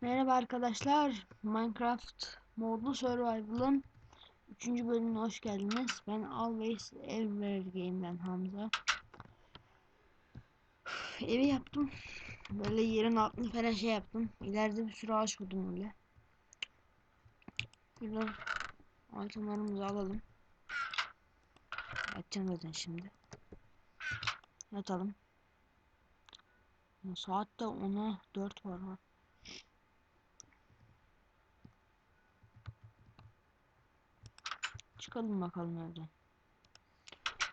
Merhaba arkadaşlar. Minecraft modlu survival'ın 3. bölümüne hoş geldiniz. Ben Always Everywhere Game'den Hamza. Evi yaptım. Böyle yerin altını falan şey yaptım. İleride bir sürü ağaç buldum öyle. Şuradan itemlarımızı alalım. Açacağım zaten şimdi. Yatalım. Saat de 10'a 4 var ha. Çıkalım bakalım evden.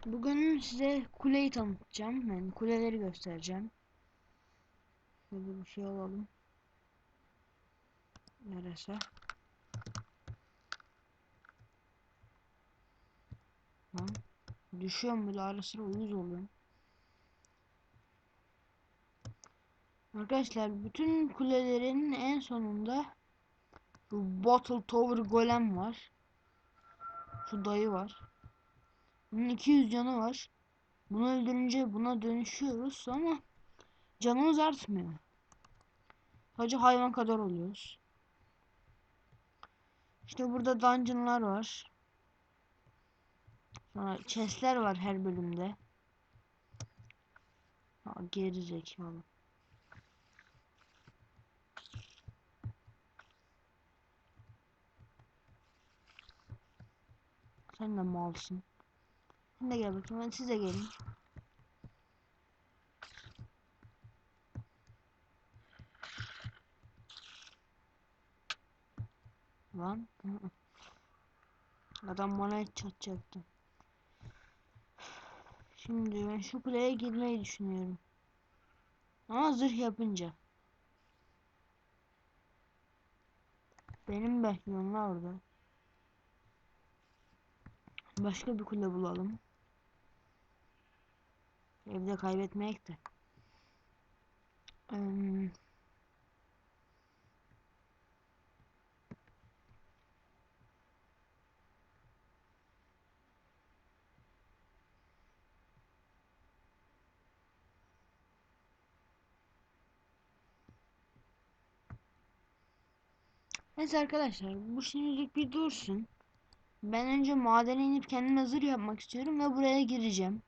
Bugün size kuleyi tanıtacağım. Yani kuleleri göstereceğim. Şöyle bir şey alalım. Neresi? Lan. Düşüyorum böyle ara sıra uyuz oluyorum. Arkadaşlar bütün kulelerin en sonunda bu Bottle Tower Golem var. Şu dayı var. Bunun 200 canı var. Bunu öldürünce buna dönüşüyoruz ama canımız artmıyor. Sadece hayvan kadar oluyoruz. İşte burada dungeonlar var. Sonra chestler var her bölümde. Ha, geri zekalı. Sen de malsın. Sen de gel bakayım. Hadi siz de gelin. Lan. Adam bana hiç çatacaktı. Şimdi ben şu kuleye girmeyi düşünüyorum. Ama zırh yapınca. Benim bekliyorum orada. Başka bir kule bulalım. Evde kaybetmeyek de. Hmm. Neyse arkadaşlar bu şimdilik bir dursun. Ben önce madene inip kendime hazır yapmak istiyorum ve buraya gireceğim.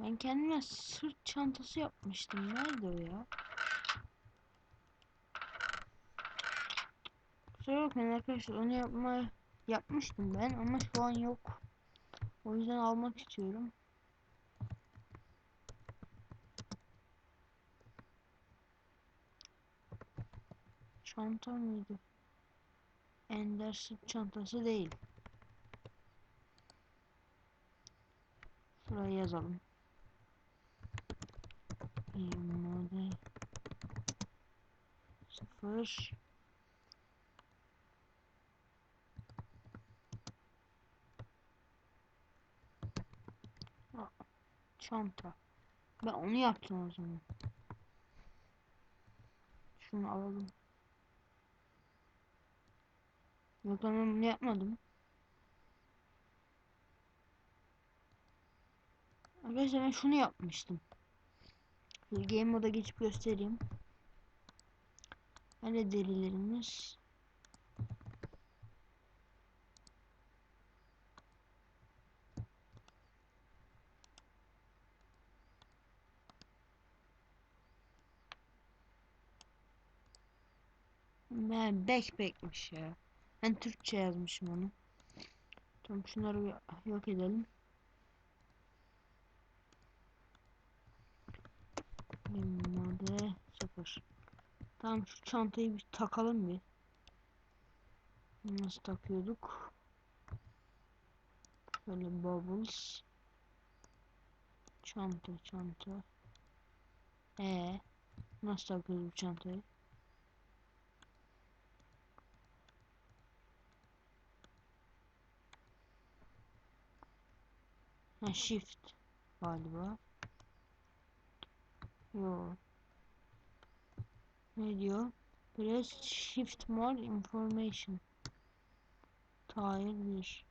Ben kendime sırt çantası yapmıştım. Nerede o ya? Kusura bakmayın arkadaşlar onu yapma yapmıştım ben ama şu an yok. O yüzden almak istiyorum. Çanta mıydı? Ender sırt çantası değil. Şuraya yazalım. Model sıfır Aa, çanta. Ben onu yaptım o zaman. Şunu alalım. Yok ben bunu yapmadım. Arkadaşlar ben şunu yapmıştım. Game moda geçip göstereyim. Hani derilerimiz. Ben backpack'miş ya. Ben Türkçe yazmışım onu. Tamam şunları yok edelim. Mode sıfır. Tamam şu çantayı bir takalım bir. Nasıl takıyorduk? Böyle bubbles. Çanta çanta. E nasıl takıyoruz bu çantayı? Ha shift galiba. Yo. Ne diyor? Press shift more information. Tahir 1.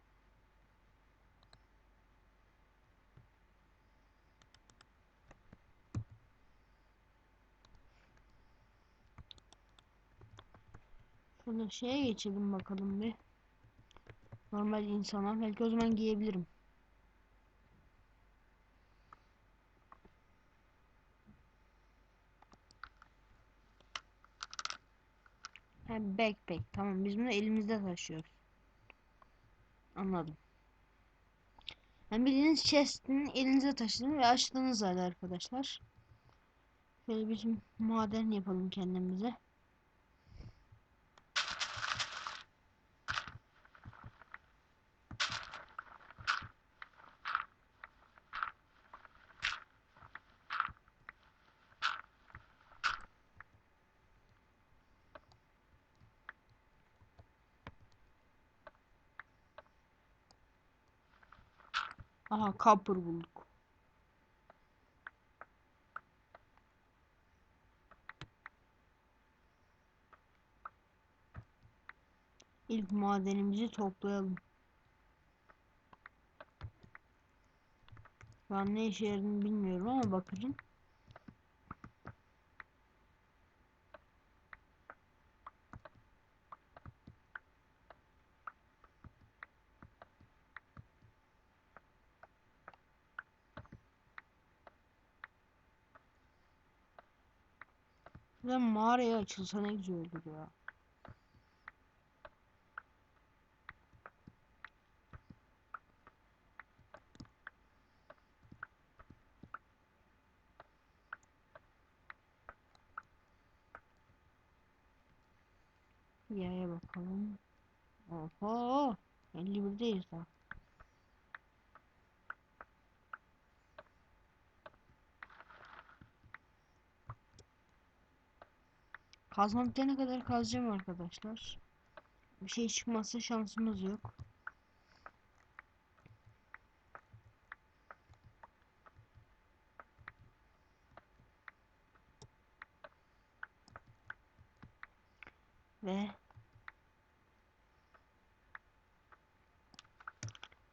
Şurada şeye geçelim bakalım bir. Normal insana. Belki o zaman giyebilirim. Ha, backpack. Tamam biz bunu elimizde taşıyoruz. Anladım. Yani bildiğiniz chest'in elinize taşıdığını ve açtığınız halde arkadaşlar. Şöyle bir maden yapalım kendimize. Aha copper bulduk. İlk madenimizi toplayalım. An ne işe yaradığını bilmiyorum ama bakacağım. Şuradan mağaraya açılsa ne güzel olur ya. Yaya bakalım. Oho. 51'deyiz daha. Kazma bitene kadar kazacağım arkadaşlar. Bir şey çıkmazsa şansımız yok. Ve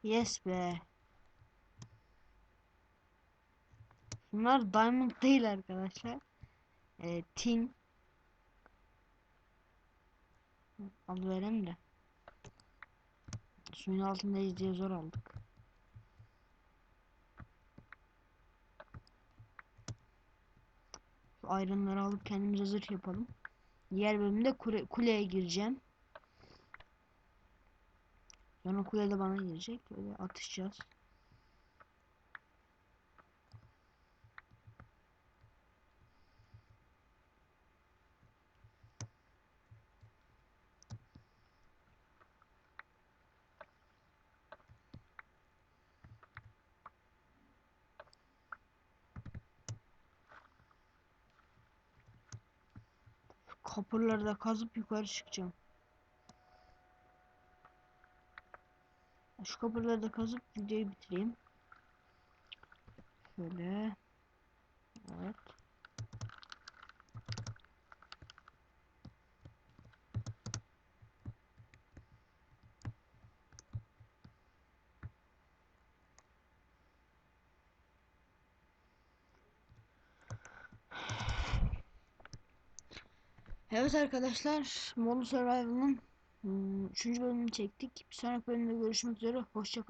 Yes be. Bunlar diamond değil arkadaşlar. E, tin. Al verem de. Suyun altındayız diye zor aldık. Şu ayrınları alıp kendimize zırh yapalım. Diğer bölümde kule, kuleye gireceğim. Sonra kule de bana girecek. Böyle atışacağız. Kapıları da kazıp yukarı çıkacağım. Şu kapıları da kazıp videoyu bitireyim. Şöyle. Evet. Evet arkadaşlar, Modern Survival'ın 3. bölümünü çektik. Bir sonraki bölümde görüşmek üzere. Hoşçakalın.